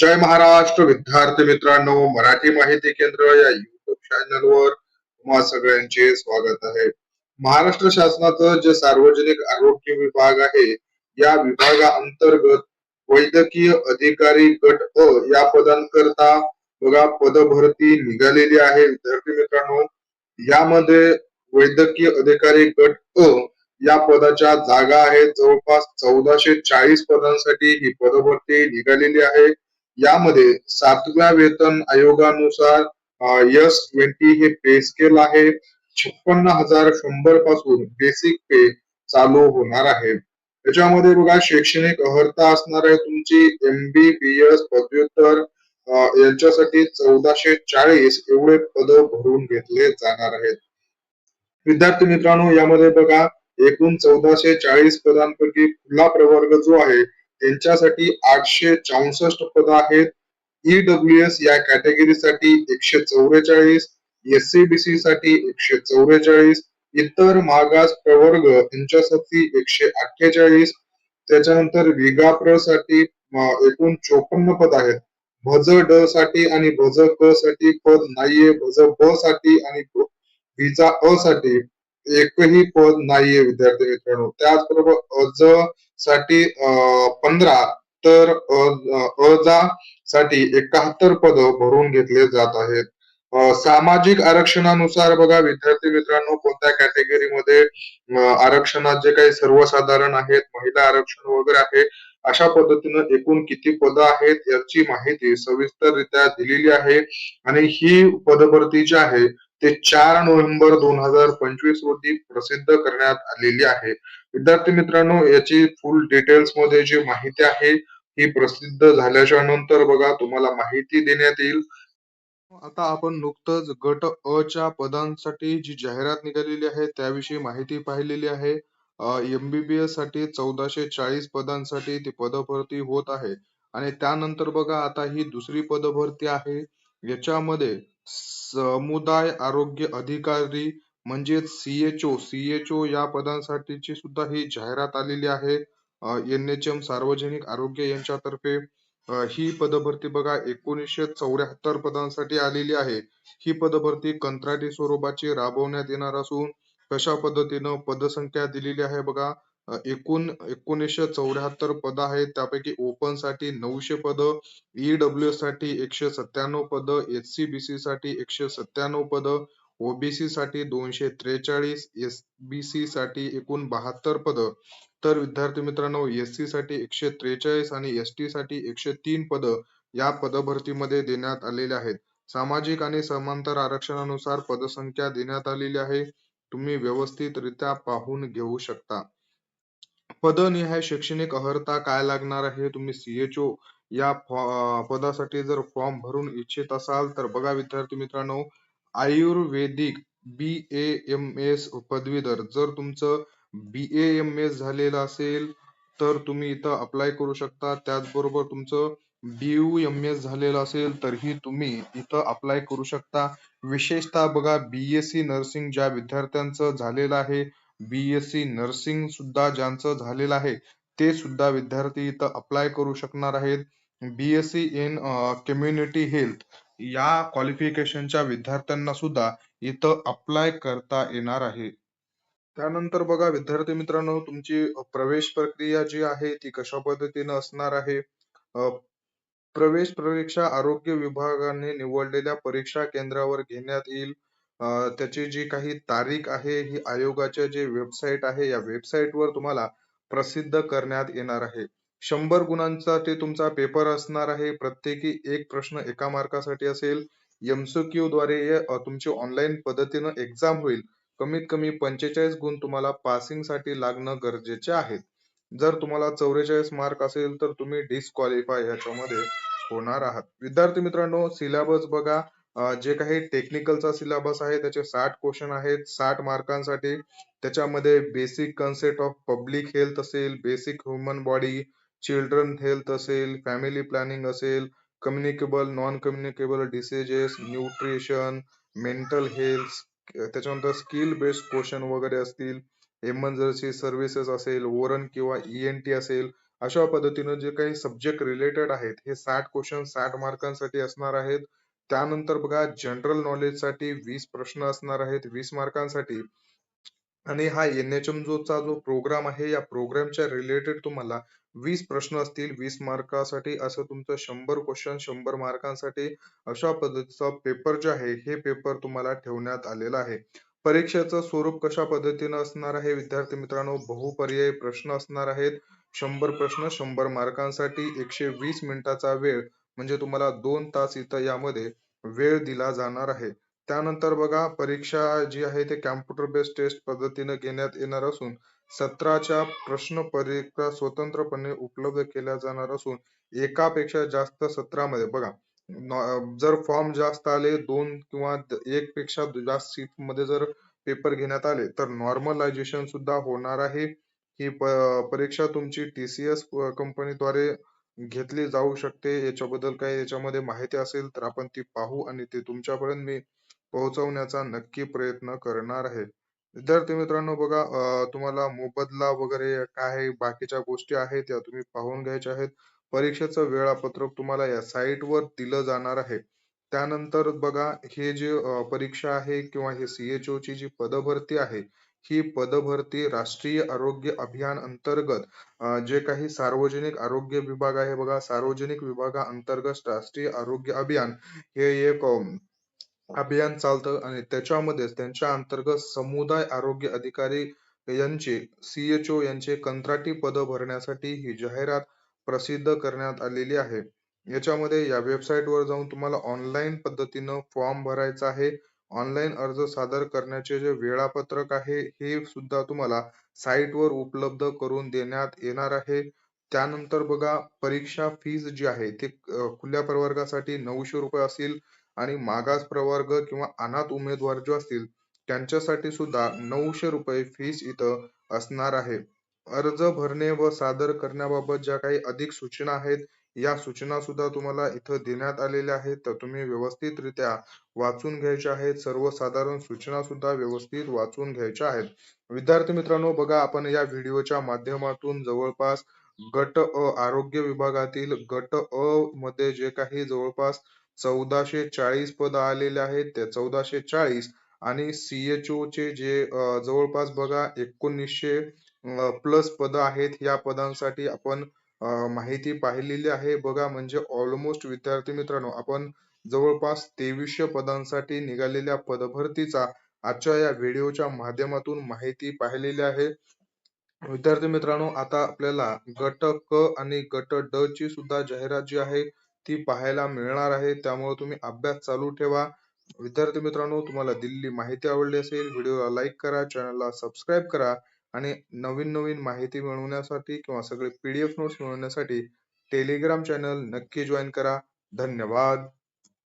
जय महाराष्ट्र विद्यार्थी मित्रांनो मराठी माहिती केंद्र या युट्यूब चॅनलवर तुम्हा सगळ्यांचे स्वागत आहे. महाराष्ट्र शासनाचं जे सार्वजनिक आरोग्य विभाग आहे या विभागाअंतर्गत वैद्यकीय अधिकारी गट अ या पदांकरता बघा पदभरती निघालेली आहे. विद्यार्थी मित्रांनो यामध्ये वैद्यकीय अधिकारी गट अ या पदाच्या जागा आहेत. जवळपास चौदाशे चाळीस पदांसाठी ही पदभरती निघालेली आहे. यामध्ये सातव्या वेतन आयोगानुसार एस ट्वेंटी हे पे स्केल आहे. छप्पन्न हजार शंभरपासून बेसिक पे चालू होणार आहे. त्याच्यामध्ये बघा शैक्षणिक अर्हता असणार आहे तुमची एम बी बी एस पदव्युत्तर यांच्यासाठी चौदाशे चाळीस एवढे पद भरून घेतले जाणार आहेत. विद्यार्थी मित्रांनो यामध्ये बघा एकूण चौदाशे चाळीस पदांपैकी खुला प्रवर्ग जो आहे त्यांच्यासाठी आठशे चौसष्ट पद आहेत. ईडब्ल्यू एस या कॅटेगरीसाठी एकशे चौवेचाळीस एस सी बी सी साठी एकशे चौवेचाळीस इतर मागास प्रवर्ग यांच्यासाठी एकशे अठ्ठेचाळीस त्याच्यानंतर विगाप्रसाठी एकूण चोपन्न पद आहेत. भज ड साठी आणि भज क साठी पद नाहीये. भज ब साठी आणि विजा अ साठी. एकही पद नाहीये विद्यार्थी मित्रांनो. त्याचबरोबर अजसाठी पंधरा तर अजा साठी एकाहत्तर पद भरून घेतले जात आहेत. सामाजिक आरक्षणानुसार बघा विद्यार्थी मित्रांनो कोणत्या कॅटेगरीमध्ये आरक्षणात जे काही सर्वसाधारण आहेत महिला आरक्षण वगैरे आहे अशा पद्धतीनं एकूण किती पद आहेत याची माहिती सविस्तर रित्या दिलेली आहे. आणि ही पदभरती जी आहे ते चार नोव्हेंबर दोन हजार पंचवीस रोजी प्रसिद्ध करण्यात आलेली आहे. विद्यार्थी मित्रांनो याची फुल डिटेल्समध्ये जी माहिती आहे ही प्रसिद्ध झाल्याच्यानंतर बघा तुम्हाला माहिती देण्यात येईल. आता आपण नुकतंच गट अ च्या पदांसाठी जी जाहिरात निघालेली आहे त्याविषयी माहिती पाहिलेली आहे. एमबीबीएससाठी चौदाशे चाळीस पदांसाठी ती पदभरती होत आहे. आणि त्यानंतर बघा आता ही दुसरी पदभरती आहे. याच्यामध्ये समुदाय आरोग्य अधिकारी म्हणजेच सीएचओ सीएचओ या पदांसाठीची सुद्धा ही जाहिरात आलेली आहे. एन एच एम सार्वजनिक आरोग्य यांच्यातर्फे. ही पदभरती बघा एकोणीसशे चौऱ्याहत्तर पदांसाठी आलेली आहे. ही पदभरती कंत्राटी स्वरूपाची राबवण्यात येणार असून कशा पद्धतीनं पदसंख्या दिलेली आहे बघा. एकूण एकोणीसशे चौऱ्याहत्तर पद आहेत. त्यापैकी ओपनसाठी नऊशे पद ईडब्ल्यू साठी एकशे सत्त्याण्णव पद एच सी बी सी साठी एकशे सत्त्याण्णव पद ओबीसी साठी दोनशे त्रेचाळीस एस बी सी साठी एकूण बहात्तर पद. तर विद्यार्थी मित्रांनो एस सी साठी एकशे त्रेचाळीस आणि एस टी साठी एकशे तीन पद या पदभरतीमध्ये देण्यात आलेले आहेत. सामाजिक आणि समांतर आरक्षणानुसार पदसंख्या देण्यात आलेली आहे. तुम्ही व्यवस्थितरित्या पाहून घेऊ शकता. पदनिहाय शैक्षणिक अर्हता काय लागणार आहे? तुम्ही सीएचओ या पदासाठी जर फॉर्म भरून इच्छित असाल तर बघा विद्यार्थी मित्रांनो आयुर्वेदिक बी एम एस पदवीधर जर तुमचं बी ए एम एस झालेलं असेल तर तुम्ही इथं अप्लाय करू शकता. त्याचबरोबर तुमचं बी एम एस झालेलं असेल तरीही तुम्ही इथं अप्लाय करू शकता. विशेषतः बघा बीएससी नर्सिंग ज्या विद्यार्थ्यांचं झालेलं आहे बीएससी नर्सिंग सुद्धा ज्यांचं झालेलं आहे ते सुद्धा विद्यार्थी इथं अप्लाय करू शकणार आहेत. बीएससी इन कम्युनिटी हेल्थ या क्वालिफिकेशनच्या विद्यार्थ्यांना सुद्धा इथं अप्लाय करता येणार आहे. त्यानंतर बघा विद्यार्थी मित्रांनो तुमची प्रवेश प्रक्रिया जी आहे ती कशा पद्धतीने असणार आहे? प्रवेश परीक्षा आरोग्य विभागाने निवडलेल्या परीक्षा केंद्रावर घेण्यात येईल. त्याची जी काही तारीख आहे ही आयोगाच्या जे वेबसाईट आहे या वेबसाईटवर तुम्हाला प्रसिद्ध करण्यात येणार आहे. शंभर गुणांचा ते तुमचा पेपर असणार आहे. प्रत्येकी एक प्रश्न एका मार्कासाठी असेल. एमसीक्यू द्वारे तुमची ऑनलाईन पद्धतीनं एक्झाम होईल. कमीत कमी पंचेचाळीस गुण तुम्हाला पासिंगसाठी लागणं गरजेचे आहेत. जर तुम्हाला चौवेचाळीस मार्क असेल तर तुम्ही डिस्क्वालिफाय ह्याच्यामध्ये होणार आहात. विद्यार्थी मित्रांनो सिलेबस बघा. जे काही टेक्निकलचा सिलेबस आहे त्याचे साठ क्वेश्चन आहेत. साठ मार्कांसाठी त्याच्यामध्ये basic concept of public health असेल basic human body children health असेल फॅमिली प्लॅनिंग असेल communicable non communicable diseases nutrition mental health त्याच्यानंतर स्किल बेस्ड क्वेश्चन वगैरे असतील एमर्जन्सी सर्व्हिसेस असेल वॉरन किंवा ई एन टी असेल अशा पद्धतीनं जे काही सब्जेक्ट रिलेटेड आहेत हे साठ क्वेश्चन साठ मार्कांसाठी असणार आहेत. त्यानंतर बघा जनरल नॉलेजसाठी वीस प्रश्न असणार आहेत वीस मार्कांसाठी. आणि हा एन एच जो चा जो प्रोग्राम आहे या प्रोग्रामच्या रिलेटेड तुम्हाला वीस प्रश्न असतील. वीस मार्कासाठी असं तुमचं शंभर क्वेश्चन शंभर मार्कांसाठी अशा पद्धतीचा पेपर जे आहे हे पेपर तुम्हाला ठेवण्यात आलेला आहे. परीक्षेचं स्वरूप कशा पद्धतीनं असणार आहे? विद्यार्थी मित्रांनो बहुपर्यायी प्रश्न असणार आहेत. शंभर प्रश्न शंभर मार्कांसाठी एकशे वीस मिनिटाचा वेळ म्हणजे तुम्हाला दोन तास इथं यामध्ये वेळ दिला जाणार आहे. त्यानंतर बघा परीक्षा जी आहे ते कॅम्प्युटर बेस्ड टेस्ट पद्धतीने घेण्यात येणार असून सत्राच्या प्रश्न परीक्षा स्वतंत्रपणे उपलब्ध केल्या जाणार असून एकापेक्षा जास्त सत्रामध्ये बघा जर फॉर्म जास्त आले दोन किंवा एक पेक्षा जास्त सीटमध्ये जर पेपर घेण्यात आले तर नॉर्मलायझेशन सुद्धा होणार आहे. ही परीक्षा तुमची टीसीएस कंपनीद्वारे घेतली जाऊ शकते. याच्याबद्दल काही याच्यामध्ये माहिती असेल तर आपण ती पाहू आणि ते तुमच्यापर्यंत मी पोहोचवण्याचा नक्की प्रयत्न करणार आहे. विद्यार्थी मित्रांनो बघा तुम्हाला मोबदला वगैरे काय बाकीच्या गोष्टी आहेत या तुम्ही पाहून घ्यायच्या आहेत. परीक्षेचं वेळापत्रक तुम्हाला या साईट वर दिलं जाणार आहे. त्यानंतर बघा हे जे परीक्षा आहे किंवा हे सीएचओ ची जी पदभरती आहे ही पदभरती राष्ट्रीय आरोग्य अभियान अंतर्गत जे काही सार्वजनिक आरोग्य विभाग आहे बघा सार्वजनिक विभागाअंतर्गत राष्ट्रीय आरोग्य अभियान हे एक अभियान चालतं आणि त्याच्यामध्येच त्यांच्या अंतर्गत समुदाय आरोग्य अधिकारी यांचे सीएचओ यांचे कंत्राटी पद भरण्यासाठी ही जाहिरात प्रसिद्ध करण्यात आलेली आहे. याच्यामध्ये या वेबसाईट वर जाऊन तुम्हाला ऑनलाईन पद्धतीनं फॉर्म भरायचा आहे. ऑनलाईन अर्ज सादर करण्याचे जे वेळापत्रक आहे हे सुद्धा तुम्हाला साईटवर उपलब्ध करून देण्यात येणार आहे. त्यानंतर बघा परीक्षा फीज जी आहे ती खुल्या प्रवर्गासाठी नऊशे रुपये असेल आणि मागास प्रवर्ग किंवा अनाथ उमेदवार जो असतील त्यांच्यासाठी सुद्धा नऊशे रुपये फीस इथं असणार आहे. अर्ज भरणे व सादर करण्याबाबत ज्या काही अधिक सूचना आहेत या सूचना सुद्धा तुम्हाला इथं देण्यात आलेल्या आहेत. तर तुम्ही व्यवस्थितरित्या वाचून घ्यायच्या आहेत. सर्वसाधारण सूचना सुद्धा व्यवस्थित वाचून घ्यायच्या आहेत. विद्यार्थी मित्रांनो बघा आपण या व्हिडिओच्या माध्यमातून जवळपास गट अ आरोग्य विभागातील गट अ मध्ये जे काही जवळपास चौदाशे चाळीस पद आलेले आहेत ते चौदाशे चाळीस आणि सीएचओ चे जे जवळपास बघा एकोणीसशे प्लस पद आहेत या पदांसाठी आपण माहिती पाहिलेली आहे. बघा म्हणजे ऑलमोस्ट विद्यार्थी मित्रांनो आपण जवळपास तेवीसशे पदांसाठी निघालेल्या पदभरतीचा आजच्या या व्हिडिओच्या माध्यमातून माहिती पाहिलेली आहे. विद्यार्थी मित्रांनो आता आपल्याला गट क आणि गट ड ची सुद्धा जाहिरात जी आहे ती पाहायला मिळणार आहे. त्यामुळे तुम्ही अभ्यास चालू ठेवा. विद्यार्थी मित्रांनो तुम्हाला दिलेली माहिती आवडली असेल व्हिडिओला लाईक करा चॅनलला सबस्क्राईब करा. आणि नवीन नवीन माहिती मिळवण्यासाठी किंवा सगळे पीडीएफ नोट्स मिळवण्यासाठी टेलिग्राम चॅनल नक्की जॉईन करा. धन्यवाद.